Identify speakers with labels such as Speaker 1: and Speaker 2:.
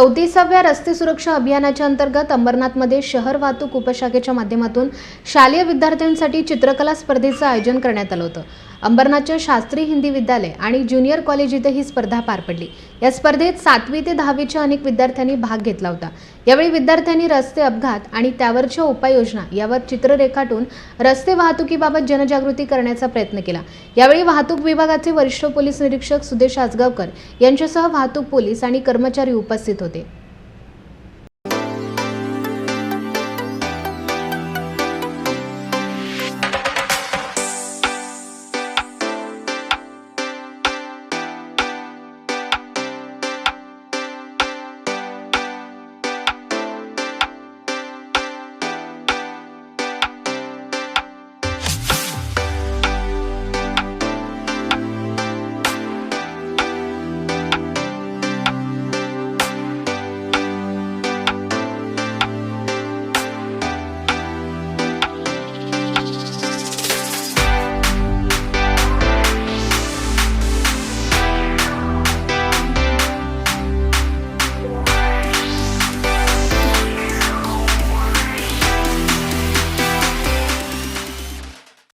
Speaker 1: चौतीसाव्या रस्ते सुरक्षा अभियानाच्या अंतर्गत अंबरनाथमध्ये शहर वाहतूक उपशाखेच्या माध्यमातून शालेय विद्यार्थ्यांसाठी चित्रकला स्पर्धेचं आयोजन करण्यात आलं होतं. अंबरनाथच्या शास्त्री हिंदी विद्यालय आणि ज्युनियर कॉलेज इथे ही स्पर्धा पार पडली. या स्पर्धेत सातवी ते दहावीच्या अनेक विद्यार्थ्यांनी भाग घेतला होता. यावेळी विद्यार्थ्यांनी रस्ते अपघात आणि त्यावरच्या उपाययोजना यावर चित्र रेखाटून रस्ते वाहतुकीबाबत जनजागृती करण्याचा प्रयत्न केला. यावेळी वाहतूक विभागाचे वरिष्ठ पोलीस निरीक्षक सुदेश आजगावकर यांच्यासह वाहतूक पोलीस आणि कर्मचारी उपस्थित होते.